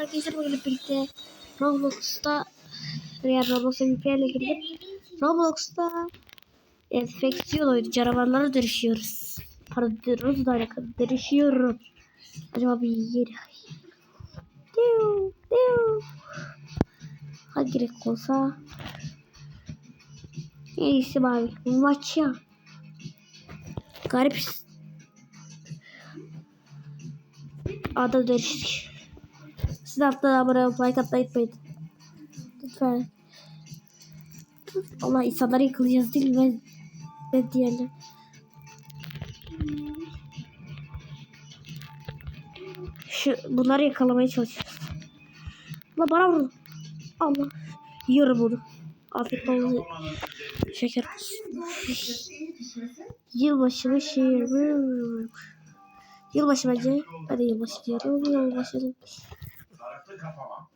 Arkadaşlar bugün birlikte Roblox'ta veya Roblox'a VPN'le girdim. Roblox'ta enfeksiyon oyunu canavarlara dönüşüyoruz. Pardon da alakalı dönüşüyorum. Acaba bir yeri Diu, diu. Hangi renk olsa en iyisi mavi. Maç ya. Garip. Adam dönüştük. De haftada abone olup like atmayı. Lütfen. Allah insanları yıkılacağız değil mi? Ben, ben diyelim. Şu, bunları yakalamaya çalışıyoruz. Allah bana vurdu. Allah. Yiyorum bunu. Afiyet olsun. Şeker olsun. Yılbaşı mı şiir? Yılbaşı bence. Ben de yılbaşı diyorum. Yılbaşı. Taraklı kapama.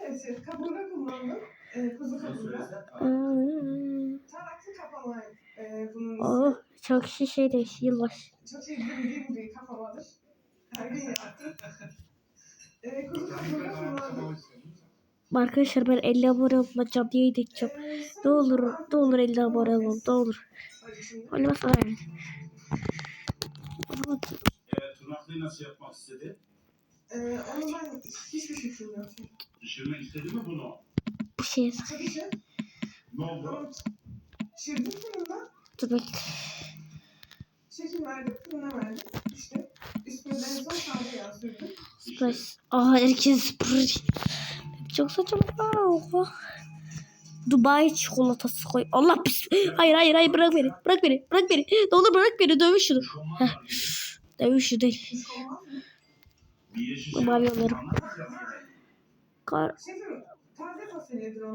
Evet, evet. Kaburga kullandım. Ee, kuzu. Aa, Taraklı kapama e, bunun Oh, çok şey şey de yılbaşı. çok iyi bildiğim bir kapamadır. Her gün yaptım. Ee, kuzu kaburga kullandım. Arkadaşlar ben 50 abone olacağım diye gideceğim. Ee, Ne olur, ne olur 50 abone olun, ne olur. Yani. Ama Evet, tırnaklıyı nasıl yapmak istedi? Ee, onu ben hiçbir fikrim yok. Pişirmek istedi mi bunu? bir şey. Ne oldu? Ama çirdim fırında. dur bekle. Çekim verdim, fırına verdim. İşte üstüne en son sade yağ sürdüm. Aa herkes sprış. Çok saçma. Oha. Dubai çikolatası koy. Allah pis. Hayır hayır hayır bırak beni. Bırak beni. Bırak beni. Ne olur bırak beni. Dövüş şunu. Heh. Dövüş şunu değil. Mavi yollarım. Kar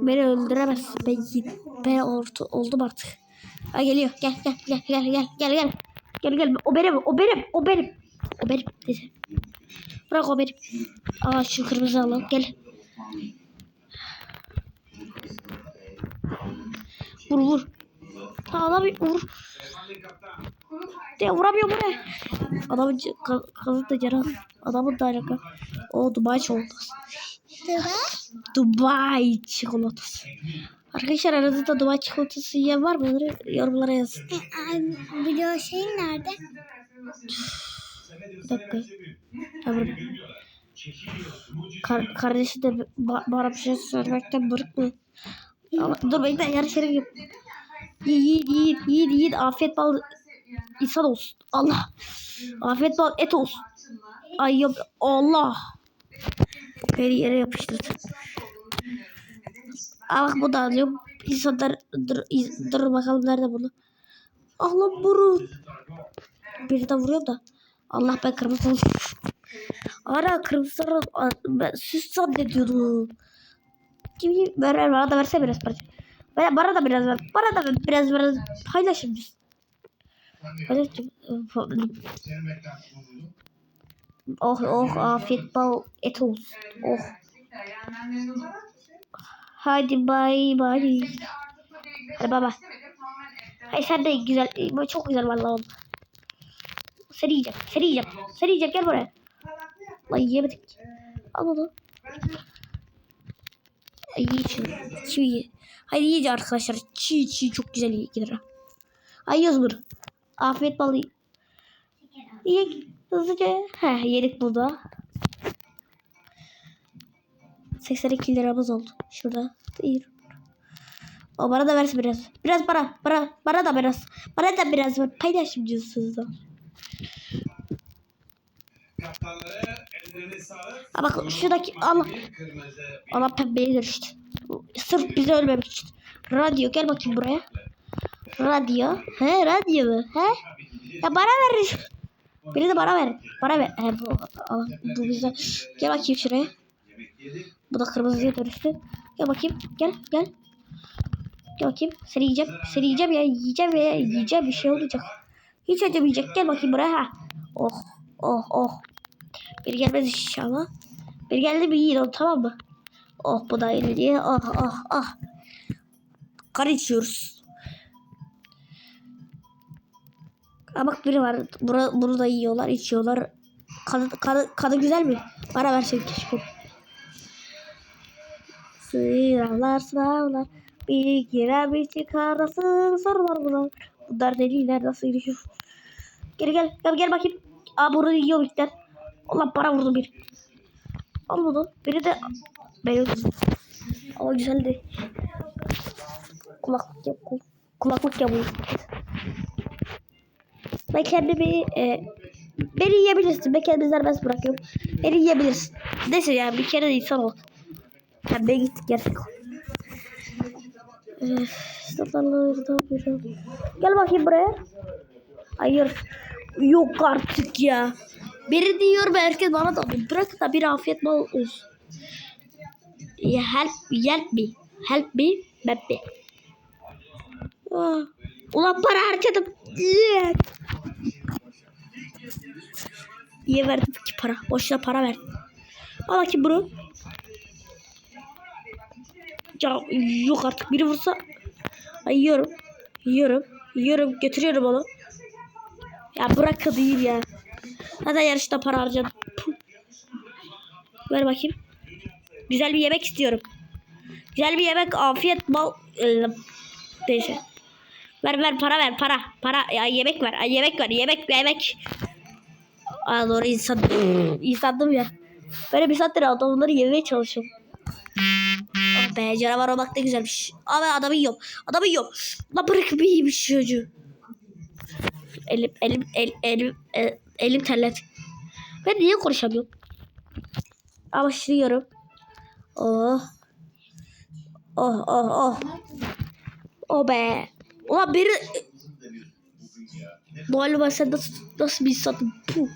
beni öldüremezsin. Ben. Ben orta oldum artık. Ha geliyor. Gel gel gel gel gel gel gel. Gel gel. O benim. O benim. O benim. O benim. Neyse. Bırak o benim. Aa şu kırmızı alalım. Gel. Vur vur. Abi vur. De vuramıyor bu ne? Adamın kazı da canı. Adamın da alaka. O Dubai çikolatası. Dubai çikolatası. Arkadaşlar aranızda Dubai çikolatası yiyen var mı? Yorumlara yazın. Video şeyin nerede? Bir dakika. Burada. Kar kardeşi de ba bana bir şey söylemekten bırık mı? Ama, dur bekle yarışları yap. Yiğit yiğit yiğit yiğit afiyet bal insan olsun. Allah. Afiyet bal et olsun. Ay yok Allah. Beni yere yapıştırdı. Aa bak bu da alıyor. İnsanlar dur, dur bakalım nerede bunu. Allah vurun. Biri de vuruyor da. Allah ben kırmızı oldum. Ara kırmızı ben süs zannediyordum. Kimi ver ver bana da verse biraz parça. Bana, bana da biraz ver. Bana da biraz biraz paylaşın biz. Paylaşın. Oh oh afiyet bal et olsun. Oh. Hadi bay bay. Hadi bay. Hayır sen de güzel. Çok güzel vallahi oğlum. Seni yiyeceğim. Seni yiyeceğim. Seni yiyeceğim gel buraya. Lan yiyemedik. Al onu. Ay iyi. Çiğ ye. Haydi iyice arkadaşlar. Çiğ çiğ çok güzel gider. Ay bunu. Afiyet balı. Ye hızlıca. Heh yedik burada. 82 liramız oldu. Şurada. İyi. O bana da versin biraz. Biraz para. Para. Bana da biraz. Bana da biraz ver. Paylaşım sağlık. Ha bak şuradaki Allah. Allah pembeye dönüştü. Sırf bizi ölmemek için. Radyo gel bakayım buraya. Radyo. He radyo mu? He? Ya bana ver. Biri de bana ver. Bana ver. He, bu, Allah, bu bize. Gel bakayım şuraya. Bu da kırmızıya dönüştü. Gel bakayım. Gel gel. Gel bakayım. Seni yiyeceğim. Seni yiyeceğim ya. Yiyeceğim ya. Yiyeceğim bir şey olmayacak. Hiç acımayacak. Gel bakayım buraya. Ha. Oh. Oh oh. Bir gelmez inşallah. Bir geldi mi yiyin onu tamam mı? Oh bu da yeni diye. Oh oh oh. Kan içiyoruz. Aa, bak biri var. Bura, bunu da yiyorlar, içiyorlar. Kanı, kanı, kanı güzel mi? Bana versen keşke. Sınavlar sınavlar. Bir girer bir çıkar nasıl sorular bunlar. Bunlar deliler nasıl girişiyor. Gel gel gel gel bakayım. Aa burada yiyor bitler. Allah para vurdu bir. Bunu. Biri de ben öldüm. Ama güzeldi. Kulaklık yap. kul- Kulaklık yapıyor. Ben kendimi e, beni yiyebilirsin. Ben kendimi serbest bırakıyorum. Beni yiyebilirsin. Neyse ya bir kere de insan ol. Pembeye gittik gerçek ol. Gel bakayım buraya. Hayır. Yok artık ya. Biri diyor ve herkes bana da bırak da bir afiyet bol olsun. Help, help me. Help me, me. Ah, Ulan para harcadım. Yeah. Niye verdim ki para? Boşuna para verdim. Al bakayım bunu. Ya yok artık biri vursa. Ay yiyorum. Yiyorum. Yiyorum. Götürüyorum onu. Ya bırak değil ya. Neden yarışta para harcadım? Ver bakayım. Güzel bir yemek istiyorum. Güzel bir yemek, afiyet, bal. Ee, Neyse. Ver ver para ver para. Para ya yemek ver. Ay, yemek ver. Yemek yemek. Aa doğru insan. İnsandım ya. Böyle bir saattir adamları yemeye çalışıyorum. Oh be canavar olmak da güzelmiş. Abi adamı yiyorum. Adamı yiyorum. La bırak bir şu çocuğu. Elim elim el, elim el, elim terlet. Ben niye konuşamıyorum? Ama şimdi yiyorum. Oh. Oh oh oh. Oh be. Ulan biri... Galiba sen nasıl, nasıl bir insansın? Puh.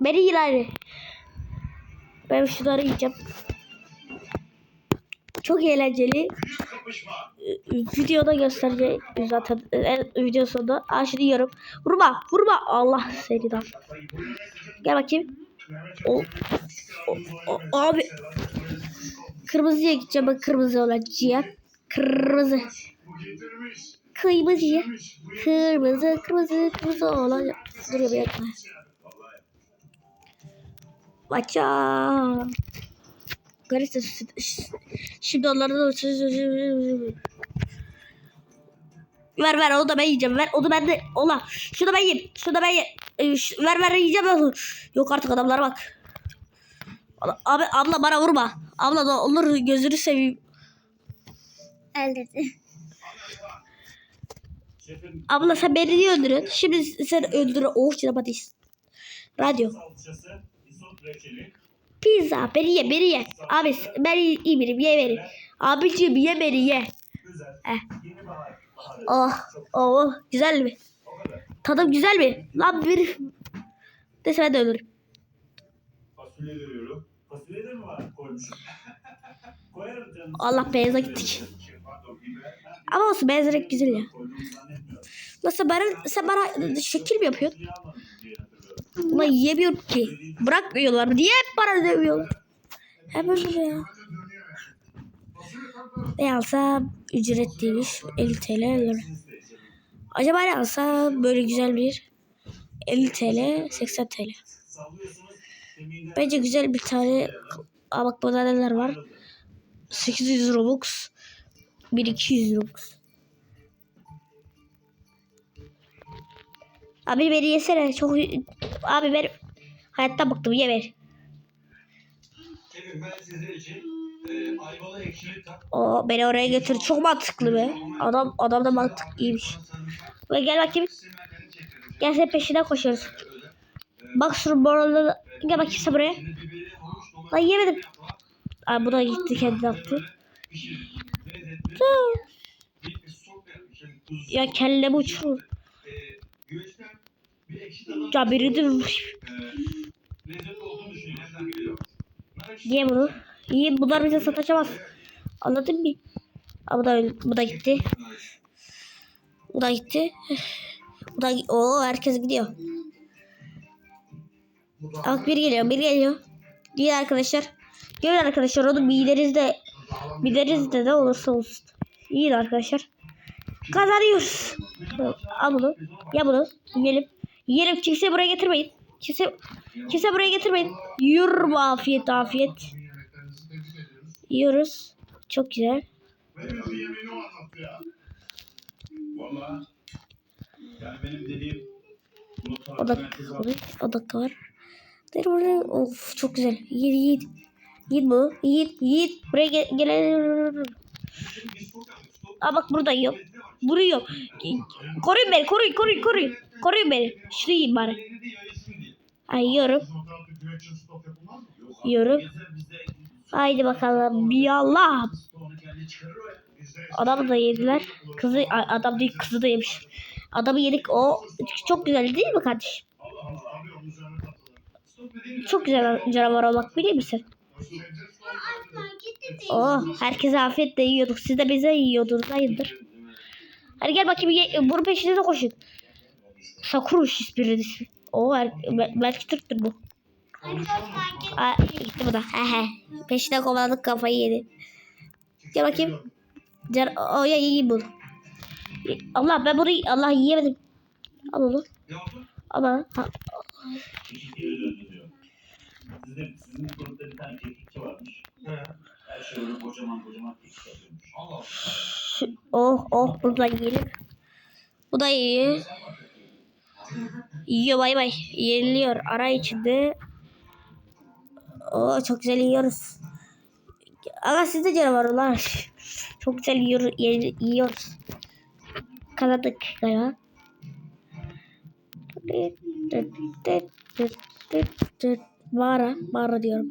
Beni ileri. Ben şunları yiyeceğim. Çok eğlenceli. Ee, Videoda göstereceğim zaten. En video sonunda. Aa şimdi yiyorum. Vurma. Vurma. Allah seni de. Gel bakayım. O, o, o, abi. Kırmızıya gideceğim. Ben kırmızı olan ciğer. Kırmızı. Kırmızıya. Kırmızı, kırmızı, kırmızı olan. Duruyor bir yakma. Maça. Garip Şimdi onlardan Ver ver onu da ben yiyeceğim. Ver onu ben de. Ola. Şunu da ben yiyeyim. Şunu da ben yiyeyim. Ee, şu- ver ver yiyeceğim onu. Yok artık adamlara bak. Abi abla bana vurma. Abla da olur gözünü seveyim. Öldürdü. Abla sen beni niye öldürüyorsun? Şimdi sen öldür. Oh çıramadıyız. Radyo. salçası, Pizza. Beni ye beni ye. Abi iyi biriyim. Ye beni. Abiciğim ye beni ye. Eh. Baharı. Oh. Oh. Güzel mi? Tadım güzel mi? Lan bir... Ben de ölürüm. Fasulye veriyorum. Fasulye de mi var? Koymuşum. Allah beyaza gittik. Ama olsun beyaz renk güzel ya. zannetmiyorum. Nasıl bana, sen bana şekil mi yapıyorsun? Diye. Ulan yiyemiyorum ki. Bırakmıyorlar. Niye hep bana dövüyorlar? Hep öyle ya. Ne alsam ücret değilmiş. 50 TL alırım. Acaba ne alsam böyle güzel bir 50 TL 80 TL. Bence güzel bir tane Aa bak burada neler var. 800 Robux 1200 Robux. Abi beni yesene. Çok abi ben hayatta bıktım ye ver. Şefim ben sizin için e, O beni oraya götür. Çok mantıklı be. Adam adam da mantık iyiymiş. Ve gel bakayım. Gel sen peşinden koşuyoruz. Bak şu borulu. Gel bakayım sen buraya. Lan yemedim. Ay bu da gitti kendi attı. Ya kellemi uçurur. Ya biri de e, lezzetli olduğunu düşünüyor. Nereden biliyor? Nar ekşisi Ye bunu. Ye bunlar bize sataşamaz. Anladın mı? Aa, bu da bu da gitti. Bu da gitti. Bu da o herkes gidiyor. Bak biri geliyor, biri geliyor. Değil arkadaşlar. Gelin arkadaşlar onu midenizde midenizde ne olursa olsun. İyi arkadaşlar. Kazanıyoruz. Al bunu. Ya bunu. Yiyelim. Yiyelim. Kimse buraya getirmeyin. Kimse Kimse buraya getirmeyin. Yürü afiyet afiyet. Yiyoruz. Çok güzel. O da merkezi var. o dakika var. Of çok güzel. Yiğit yiğit. Yiğit bu. Yiğit yiğit. Buraya gel gel. Aa bak burada yok. Vuruyor. Koruyun beni koruyun koruyun koruyun. Koruyun beni. Yiyeyim bari. Ay yiyorum. Yiyorum. Haydi bakalım. Bir Allah. Adamı da yediler. Kızı adam değil kızı da yemiş. Adamı yedik o çok güzel değil mi kardeşim? Çok güzel canavar olmak biliyor musun? Oh herkese afiyetle yiyorduk. Siz de bize yiyordunuz. Hayırdır? Hadi gel bakayım bunun peşine de koşun. Sakuruş isminin ismi. O bel- belki Türktür bu. Aa, gitti bu da. Hehe. Peşine kovaladık kafayı yedi. Gel bakayım. Can o ya yiyeyim bunu. Allah ben bunu Allah yiyemedim. Al onu. Ama ha, Kekikleri döndürüyor. Sizin, sizin grupta bir tane kekikçi varmış. Her şey öyle kocaman kocaman kekik yapıyormuş. Allah Allah. oh oh bunu da yiyelim. Bu da iyi. Yiyor bay bay. Yeniliyor. Ara içinde. Oo çok güzel yiyoruz. Aga siz de canavarlar. Çok güzel yiyor, ye- yiyoruz. Kazandık galiba. Mağara. Mağara diyorum.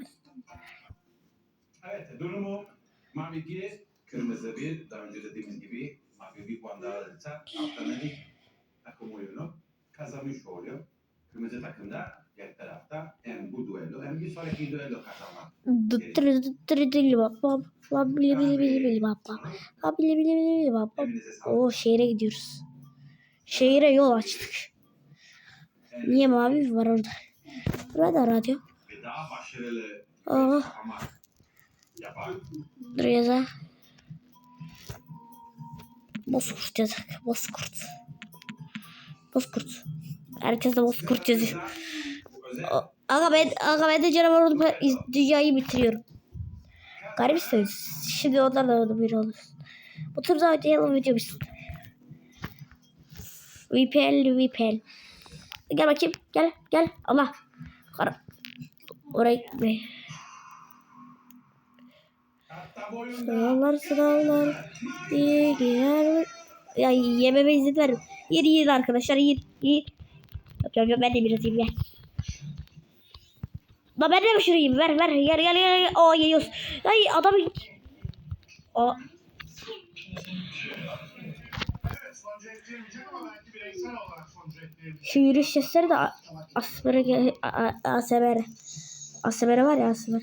Evet durumu Mavi 2, Kırmızı 1. Daha önce dediğimiz gibi Mavi bir puan daha alırsa haftanın ilk takım oyunu kazanmış oluyor. Kırmızı takım da diğer tarafta hem bu duello hem bir sonraki duello kazanmak. Dıttırıdılı babam. Lan bili bili bili bili babam. Lan bili bili bili bili babam. Hepinize sağlık. Oo şehre gidiyoruz. Şehre yol açtık. Niye mavi var orada? Burada radyo. Ve daha başarılı Aa, dur yaza. Bozkurt yazık. Bozkurt. Bozkurt. Herkes de bozkurt yazıyor. Aga ben, aga ben de canavar olup dünyayı bitiriyorum. Garipsiniz. Şimdi onlarla da bir olur. Bu turda oynayalım video bitsin. VPL, VPL. Gel bakayım. Gel, gel. Allah. Kara. Oraya gitme. Sınavlar, sınavlar. İyi girer. Ya yememe izin verin. Yiyin yiyin arkadaşlar. Yok yok yok ben de biraz yiyeyim. Gel. La ben de şunu yiyeyim? Ver ver. Gel gel. gel. Oo yiyoruz. Ay adam. Ekleyebilir. Şu yürüyüş sesleri de Asmer'e gel. A- A- ASMR. ASMR var ya ASMR.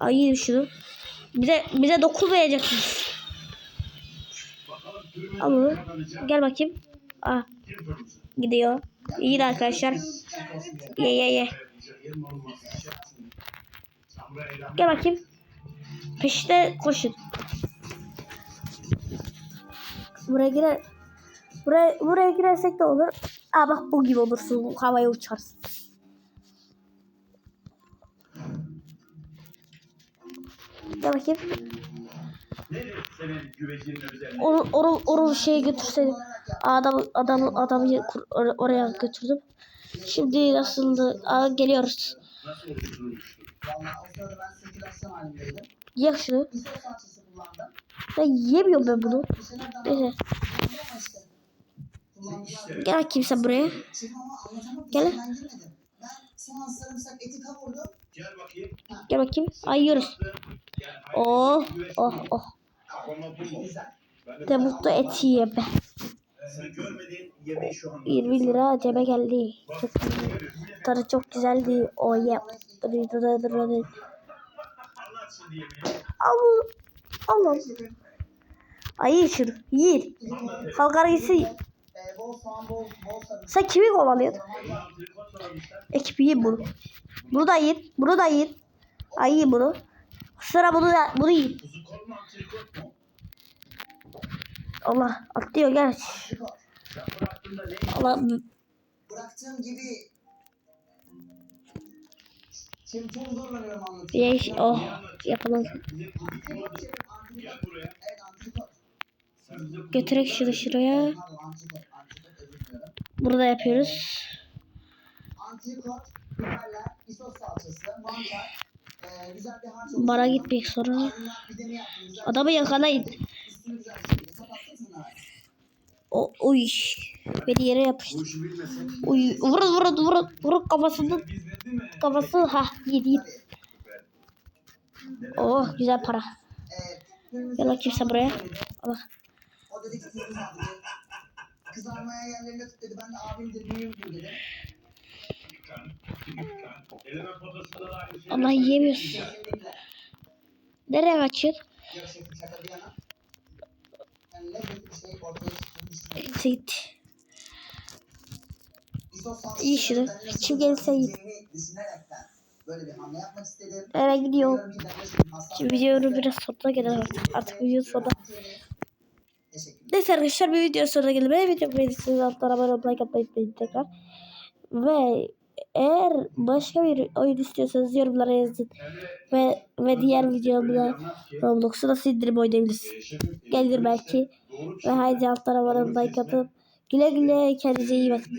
Ay şunu. Bize bize dokunmayacak. Al bunu. Gel bakayım. Aa. Gidiyor. İyi de arkadaşlar. Ye ye ye. Gel bakayım. Peşte koşun. Buraya girer. Buraya, buraya girersek de olur. Aa bak bu gibi olursun. Havaya uçarsın. Gel bakayım. Onu, onu, onu şeye götürseydim. Adam, adam, adamı oraya götürdüm. Şimdi nasıldı? Aa, geliyoruz. Nasıl. Ye şunu. Ben yiyemiyorum ben bunu. Neyse. Gel sen buraya. Gel. Gel bakayım. Gel bakayım. Ay yiyoruz. Yani Oh oh oh. De mutlu eti ye be. Sen görmediğin yemeği şu an 20 lira cebe geldi. Çok tadı çok güzeldi. O ye. Al. Al. Ay şunu. Yiyin. Kalkar gitsin. Sen kimi kovalıyorsun? Ekip yiyin bunu. Bunu da yiyin. Bunu da yiyin. Ay yiyin bunu. Sıra bunu da bunu yiyin. Allah atlıyor gel. Allah Bıraktığım gibi iş oh yapalım. Götürek şunu şuraya. Burada yapıyoruz. Antrikot, biberler, isos salçası, mantar, Bara gitmek bir Adamı yakalayın. O uy. Beni yere yapıştı. Uy vurun vurun vurun vurun kafasını kafası ha yediğim. Oh güzel para. Gel sen buraya. söyledi. Al. O dedi ki kırmızı abi dedi. Kızarmaya yerlerinde tut dedi. Ben de abim dedim. Allah yiyemiyorsun. Nereye. İsos salçası İyi şunu. Kim gelirse iyi. Demir'in hassas Şimdi videonun biraz sonuna gelelim artık. Artık videonun sonuna. Neyse arkadaşlar bir video sonuna gelelim. Videomu beğendiyseniz alttan abone olmayı unutmayın tekrar. Ve eğer başka bir oyun istiyorsanız yorumlara yazın. Ve, ve diğer videomda Roblox'u nasıl indirip oynayabilirsiniz. Gelir belki. Ve haydi abone olmayı like atın. Güle güle kendinize iyi bakın.